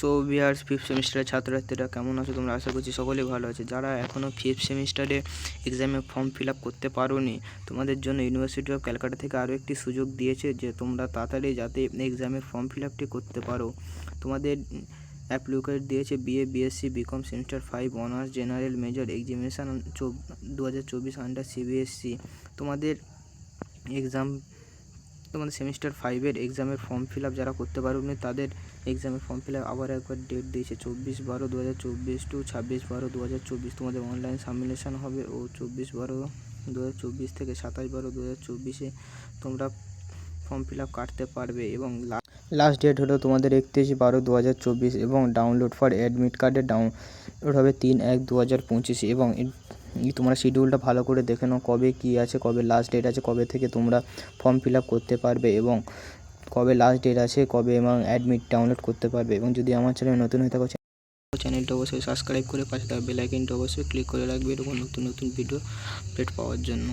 So Bihar fifth সেমিস্টারের ছাত্রছাত্রীরা কেমন আছো? তোমরা আশা করছি সকলেই ভালো আছে। যারা এখনও ফিফথ সেমিস্টারে এক্সামে ফর্ম ফিল আপ করতে পারোনি, তোমাদের জন্য ইউনিভার্সিটি অফ ক্যালকাটা থেকে আরও একটি সুযোগ দিয়েছে যে তোমরা তাড়াতাড়ি যাতে এক্সামের ফর্ম ফিল আপটি করতে পারো। তোমাদের অ্যাপ্লিকেট দিয়েছে BA BSc BCom semester five honours general major examination দু হাজার চব্বিশ আন্ডার সিবিএসসি তোমাদের এক্সাম তোমাদের সেমিস্টার ফাইভের এক্সামের ফর্ম ফিল আপ যারা করতে পারোনি, তাদের এক্সামের ফর্ম ফিল আপ আবার একবার ডেট দিয়েছে চব্বিশ বারো দু হাজার চব্বিশ টু ছাব্বিশ বারো দু হাজার চব্বিশ। তোমাদের অনলাইন সাবমিনেশন হবে ও চব্বিশ বারো দু হাজার চব্বিশ থেকে সাতাশ বারো দু হাজার চব্বিশে তোমরা ফর্ম ফিল আপ কাটতে পারবে এবং লাস্ট ডেট হলো তোমাদের একত্রিশ বারো দু হাজার চব্বিশ এবং ডাউনলোড ফর অ্যাডমিট কার্ডের ডাউনলোড হবে তিন এক দু হাজার পঁচিশে এবং তোমরা শিডিউলটা ভালো করে দেখে নাও কবে কী আছে, কবে লাস্ট ডেট আছে, কবে থেকে তোমরা ফর্ম ফিল আপ করতে পারবে এবং কবে লাস্ট ডেট আছে, কবে এবং অ্যাডমিট ডাউনলোড করতে পারবে এবং যদি আমার চ্যানেল নতুন হয়ে থাকো চ্যানেলটা অবশ্যই সাবস্ক্রাইব করে পাশে থাকবে বেল আইকনটা অবশ্যই ক্লিক করে রাখবে এরকম নতুন নতুন ভিডিও আপডেট পাওয়ার জন্য।